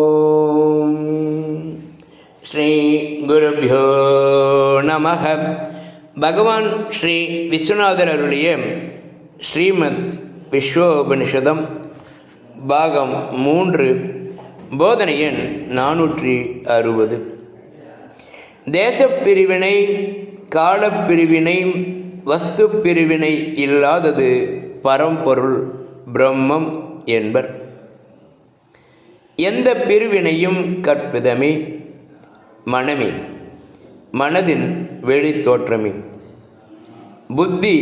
ஓம் ஸ்ரீ குருபியோ நமக பகவான் ஸ்ரீ விஸ்வநாதர் அருளிய ஸ்ரீமத் விஸ்வோபனிஷதம் பாகம் மூன்று போதனை எண் நானூற்றி அறுபது. தேசப்பிரிவினை காலப்பிரிவினை வஸ்து பிரிவினை இல்லாதது பரம்பொருள் பிரம்மம் என்பர். எந்த பிரிவினையும் கற்பிதமே மனமே மனதின் வெளித்தோற்றமே புத்தி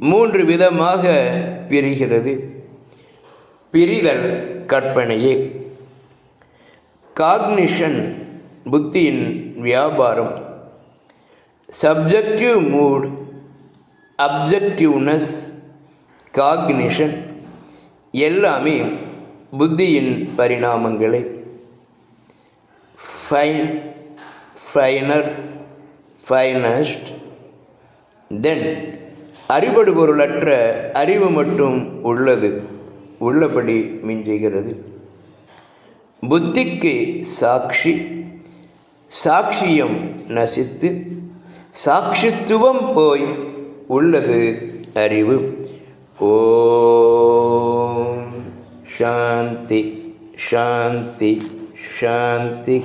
மூன்று விதமாக பிரிகிறது. பிரிதல் கற்பனையே. காக்னிஷன் புத்தியின் வியாபாரம். சப்ஜெக்டிவ் மூட் அப்ஜெக்டிவ்னஸ் காக்னிஷன் எல்லாமே புத்தியின் பரிணாமங்களை. ஃபைன் ஃபைனர் ஃபைனஸ்ட் தென் அறிபடுபொருளற்ற அறிவு மட்டும் உள்ளது உள்ளபடி மிஞ்சுகிறது. புத்திக்கு சாட்சி சாட்சியம் நசித்து சாட்சித்துவம் போய் உள்ளது. அறிவு. ஓம். சாந்தி. சாந்தி. சாந்தி